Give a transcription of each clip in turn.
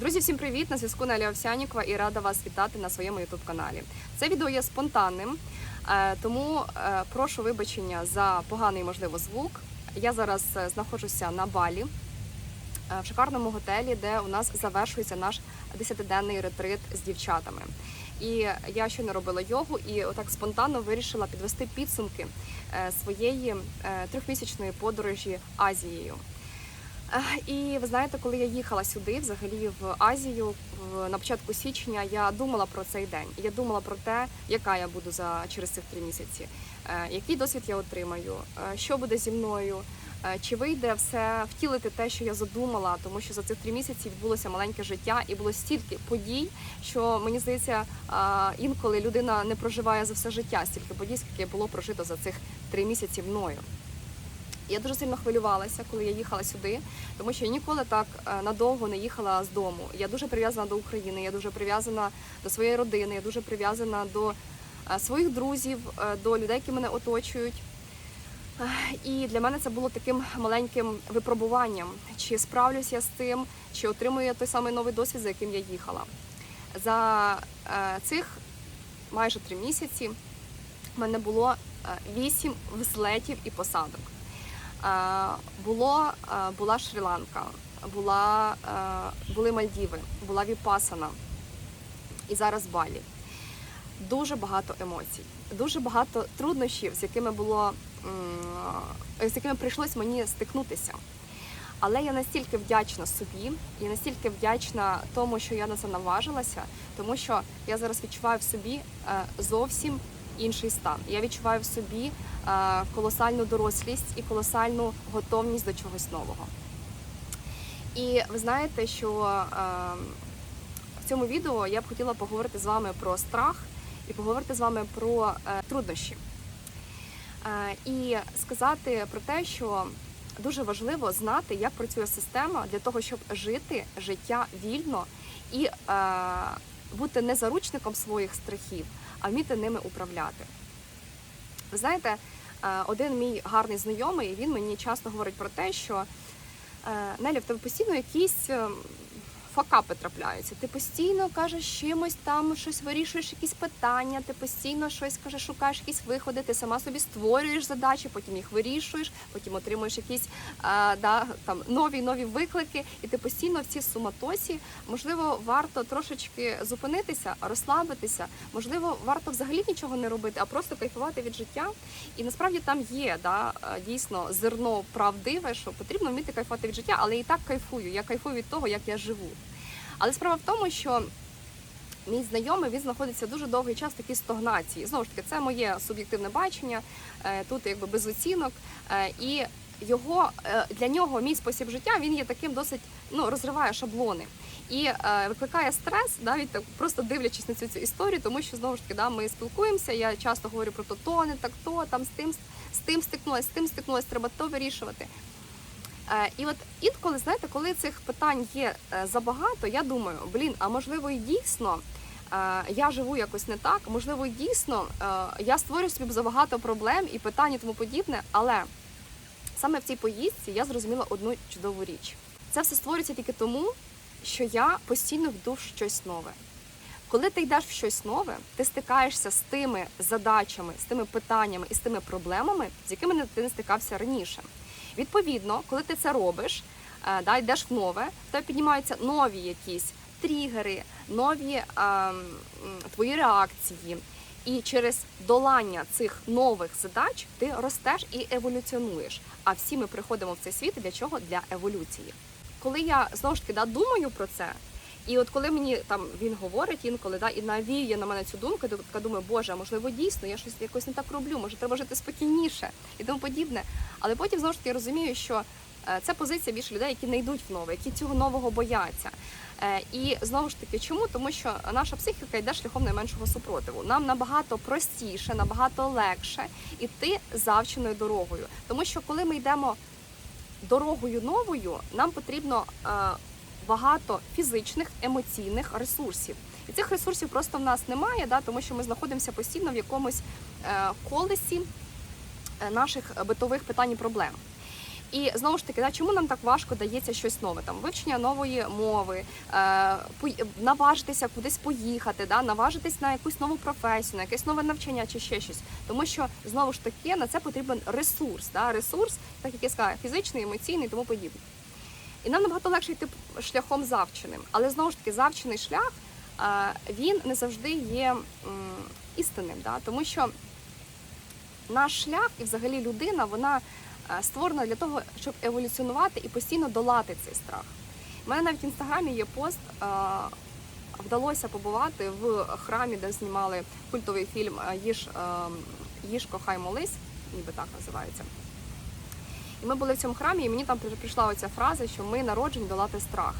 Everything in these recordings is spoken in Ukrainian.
Друзі, всім привіт! На зв'язку Неля Овсянікова і рада вас вітати на своєму youtube каналі. Це відео є спонтанним, е, тому е, прошу вибачення за поганий можливо звук. Я зараз е, знаходжуся на Балі в шикарному готелі, де у нас завершується наш 10-денний ретрит з дівчатами. І я щойно робила йогу і отак спонтанно вирішила підвести підсумки своєї трьохмісячної подорожі Азією. І ви знаєте, коли я їхала сюди, взагалі в Азію, на початку січня, я думала про цей день. Я думала про те, яка я буду за через цих три місяці, е, який досвід я отримаю, е, що буде зі мною, е, чи вийде все втілити те, що я задумала, тому що за цих три місяці відбулося маленьке життя і було стільки подій, що мені здається, інколи людина не проживає за все життя, стільки подій, скільки було прожито за цих три місяці мною. Я дуже сильно хвилювалася, коли я їхала сюди, тому що я ніколи так е, надовго не їхала з дому. Я дуже прив'язана до України, я дуже прив'язана до своєї родини, я дуже прив'язана до е, своїх друзів, е, до людей, які мене оточують. І для мене це було таким маленьким випробуванням, чи справлюсь я з тим, чи отримую я той самий новий досвід, за яким я їхала. За цих майже три місяці в мене було вісім взлетів і посадок. Е, Було, е, була Шрі-Ланка, була, е, були Мальдіви, була Віпасана і зараз Балі. Дуже багато емоцій, дуже багато труднощів, з якими було з якими прийшлось мені стикнутися. Але я настільки вдячна собі, я настільки вдячна тому, що я на це наважилася, тому що я зараз відчуваю в собі зовсім інший стан. Я відчуваю в собі е, колосальну дорослість і колосальну готовність до чогось нового. І ви знаєте, що е, в цьому відео я б хотіла поговорити з вами про страх і поговорити з вами про е, труднощі. І сказати про те, що дуже важливо знати, як працює система для того, щоб жити життя вільно і бути не заручником своїх страхів, а вміти ними управляти. Ви знаєте, е, один мій гарний знайомий він мені часто говорить про те, що Нелі, Неля, в тебе постійно якісь е, факапи трапляються. Ти постійно кажеш чимось там, щось вирішуєш, якісь питання, ти постійно щось кажеш, шукаєш якісь виходи, ти сама собі створюєш задачі, потім їх вирішуєш, потім отримуєш якісь е, да, там нові нові виклики, і ти постійно в цій суматосі. Можливо, варто трошечки зупинитися, розслабитися. Можливо, варто взагалі нічого не робити, а просто кайфувати від життя. І насправді там є да, е, дійсно зерно правдиве, що потрібно вміти кайфувати від життя, але і так кайфую. Я кайфую від того, як я живу. Але справа в тому, що мій знайомий він знаходиться дуже довгий час в такій стагнації. Знову ж таки, це моє суб'єктивне бачення. е, Тут якби без оцінок. Е, І його е, для нього мій спосіб життя він є таким досить ну розриває шаблони. І е, викликає стрес, навіть так просто дивлячись на цю, цю історію, тому що знову ж таки да, ми спілкуємося. Я часто говорю про то, то не так, то там з тим з тим стикнулась, з тим стикнулась, треба то вирішувати. Е, І от інколи, знаєте, коли цих питань є е, забагато, я думаю, блін, а можливо і дійсно е, я живу якось не так, можливо, і дійсно я створюю собі забагато проблем і питань і тому подібне, але саме в цій поїздці я зрозуміла одну чудову річ. Це все створюється тільки тому, що я постійно йду в щось нове. Коли ти йдеш в щось нове, ти стикаєшся з тими задачами, з тими питаннями і з тими проблемами, з якими ти не стикався раніше. Відповідно, коли ти це робиш, е, да, йдеш в нове, в тебе піднімаються нові якісь тригери, нові е, твої реакції. І через долання цих нових задач ти ростеш і еволюціонуєш. А всі ми приходимо в цей світ для чого? Для еволюції. Коли я знову ж таки да, думаю про це, і от коли мені там він говорить інколи, да, і навіює на мене цю думку, я думаю, боже, можливо, дійсно, я щось якось не так роблю, може треба жити спокійніше і тому подібне. Але потім знову ж таки я розумію, що е, це позиція більше людей, які не йдуть в нове, які цього нового бояться. Е, І знову ж таки, чому? Тому що наша психіка йде шляхом найменшого супротиву. Нам набагато простіше, набагато легше йти завченою дорогою. Тому що коли ми йдемо дорогою новою, нам потрібно е, багато фізичних, емоційних ресурсів. І цих ресурсів просто в нас немає, да, тому що ми знаходимося постійно в якомусь колесі наших битових питань і проблем. І знову ж таки, да, чому нам так важко дається щось нове? Там вивчення нової мови, е, наважитися кудись поїхати, да, наважитись на якусь нову професію, на якесь нове навчання чи ще щось. Тому що знову ж таки на це потрібен ресурс. Да, ресурс, так як я сказала, фізичний, емоційний тому подібне. І нам набагато легше йти шляхом завченим. Але знову ж таки, завчений шлях е, він не завжди є м, істинним, да? тому що наш шлях і взагалі людина вона е, створена для того, щоб еволюціонувати і постійно долати цей страх. У мене навіть в інстаграмі є пост. е, Вдалося побувати в храмі, де знімали культовий фільм е, Їж, Їж кохай молись, ніби так називається. І ми були в цьому храмі, і мені там прийшла оця фраза, що ми народжені долати страх.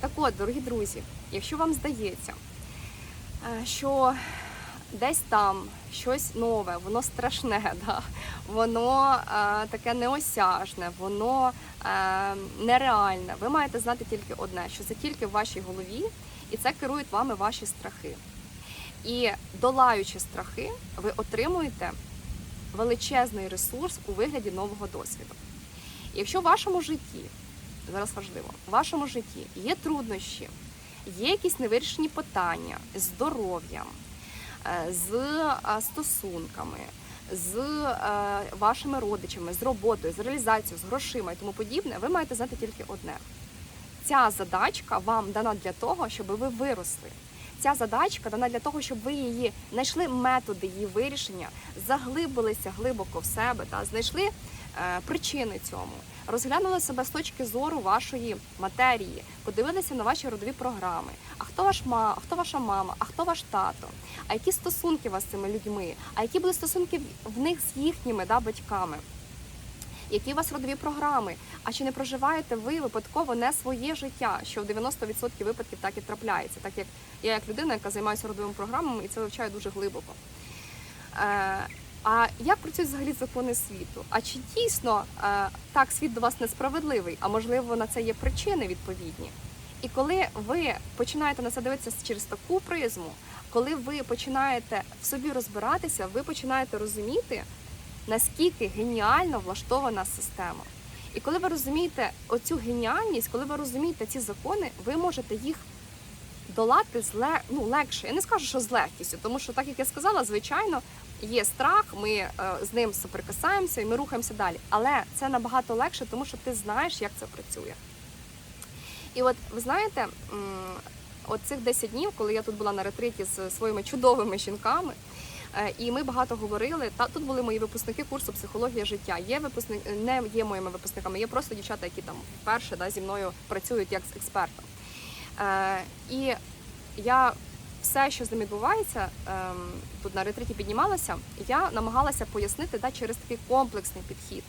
Так от, дорогі друзі, якщо вам здається, що десь там щось нове, воно страшне, да? воно е, таке неосяжне, воно е, нереальне, ви маєте знати тільки одне, що це тільки в вашій голові, і це керують вами ваші страхи. І долаючи страхи, ви отримуєте величезний ресурс у вигляді нового досвіду. Якщо в вашому житті, зараз важливо, в вашому житті є труднощі, є якісь невирішені питання з здоров'ям, з е, стосунками, з е, вашими родичами, з роботою, з реалізацією, з грошима і тому подібне, ви маєте знати тільки одне. Ця задачка вам дана для того, щоб ви виросли. Ця задачка дана для того, щоб ви її знайшли методи її вирішення, заглибилися глибоко в себе та знайшли е, причини цьому, розглянули себе з точки зору вашої матерії, подивилися на ваші родові програми. Хто ваш ма, хто ваша мама, а хто ваш тато? А які стосунки у вас з цими людьми? А які були стосунки в- в них з їхніми да, батьками? Які у вас родові програми? А чи не проживаєте ви випадково не своє життя, що в 90% випадків так і трапляється, так як я як людина, яка займається родовими програмами, і це вивчаю дуже глибоко. Е, а як працюють взагалі закони світу? А чи дійсно е, так світ до вас несправедливий? А можливо на це є причини відповідні? І коли ви починаєте на це дивитися через таку призму, коли ви починаєте в собі розбиратися, ви починаєте розуміти, наскільки геніально влаштована система. І коли ви розумієте оцю геніальність, коли ви розумієте ці закони, ви можете їх долати з ле... ну, легше. Я не скажу, що з легкістю, тому що, так як я сказала, звичайно, є страх, ми е, з ним соприкасаємося і ми рухаємося далі. Але це набагато легше, тому що ти знаєш, як це працює. І от ви знаєте, от цих 10 днів, коли я тут була на ретриті з своїми чудовими жінками, е, і ми багато говорили. Та тут були мої випускники курсу психологія життя. Є випускник, не є моїми випускниками, є просто дівчата, які там вперше да, зі мною працюють як з експертом. Е, і я все, що з ним відбувається, ем, тут на ретриті піднімалася, я намагалася пояснити да, через такий комплексний підхід,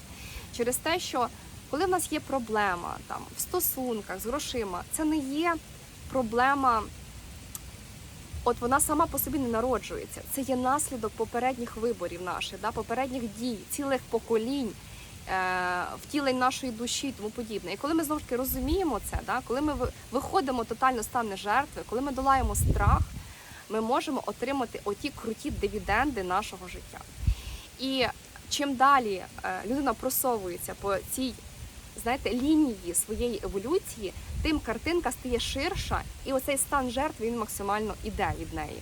через те, що коли в нас є проблема там в стосунках з грошима, це не є проблема. От вона сама по собі не народжується. Це є наслідок попередніх виборів наших, да, попередніх дій, цілих поколінь, е, втілень нашої душі і тому подібне. І коли ми знову ж таки розуміємо це, да, коли ми виходимо тотально з стану жертви, коли ми долаємо страх, ми можемо отримати оті круті дивіденди нашого життя. І чим далі е, людина просовується по цій знаєте, лінії своєї еволюції, тим картинка стає ширша, і оцей стан жертви він максимально іде від неї.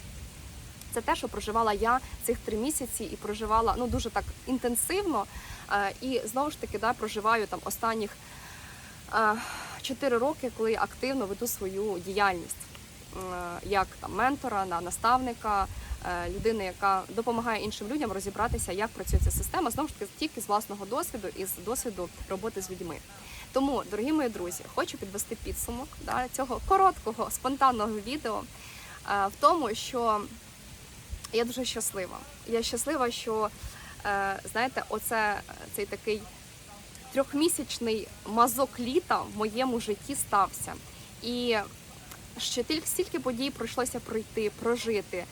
Це те, що проживала я цих три місяці і проживала ну дуже так інтенсивно. Е, І знову ж таки, да, проживаю там останніх е, чотири роки, коли активно веду свою діяльність е, як там ментора, на наставника, людини, яка допомагає іншим людям розібратися, як працює ця система, знову ж таки тільки з власного досвіду і з досвіду роботи з людьми. Тому, дорогі мої друзі, хочу підвести підсумок да, цього короткого спонтанного відео е, в тому, що я дуже щаслива. Я щаслива, що е, знаєте, оце цей такий трьохмісячний мазок літа в моєму житті стався. І ще тільки стільки подій пройшлося пройти, прожити, е,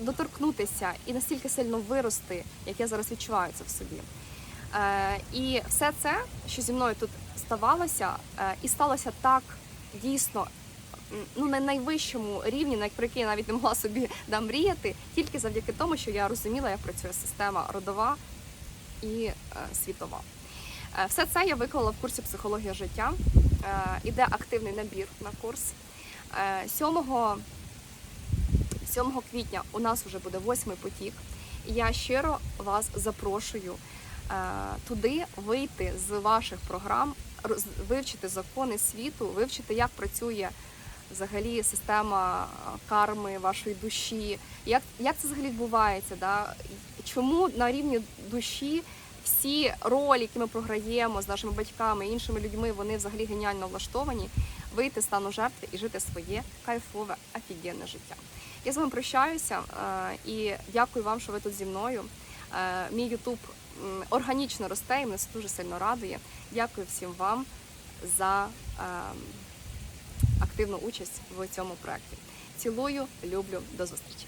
доторкнутися і настільки сильно вирости, як я зараз відчуваю це в собі. Е, І все це, що зі мною тут ставалося, е, і сталося так дійсно ну, на найвищому рівні, на який я навіть не могла собі да, мріяти, тільки завдяки тому, що я розуміла, як працює система родова і е, світова. Е, Все це я виклала в курсі психологія життя. Е, Іде активний набір на курс. Е, 7, 7 квітня у нас вже буде восьмий потік. Я щиро вас запрошую е, туди вийти з ваших програм, вивчити закони світу, вивчити, як працює взагалі система е, карми вашої душі, як, як це взагалі відбувається, да? чому на рівні душі всі ролі, які ми програємо з нашими батьками і іншими людьми, вони взагалі геніально влаштовані. Вийти з стану жертви і жити своє кайфове, офігенне життя. Я з вами прощаюся е, і дякую вам, що ви тут зі мною. Е, Мій Ютуб органічно росте і мене це дуже сильно радує. Дякую всім вам за е, активну участь в цьому проєкті. Цілую, люблю, до зустрічі.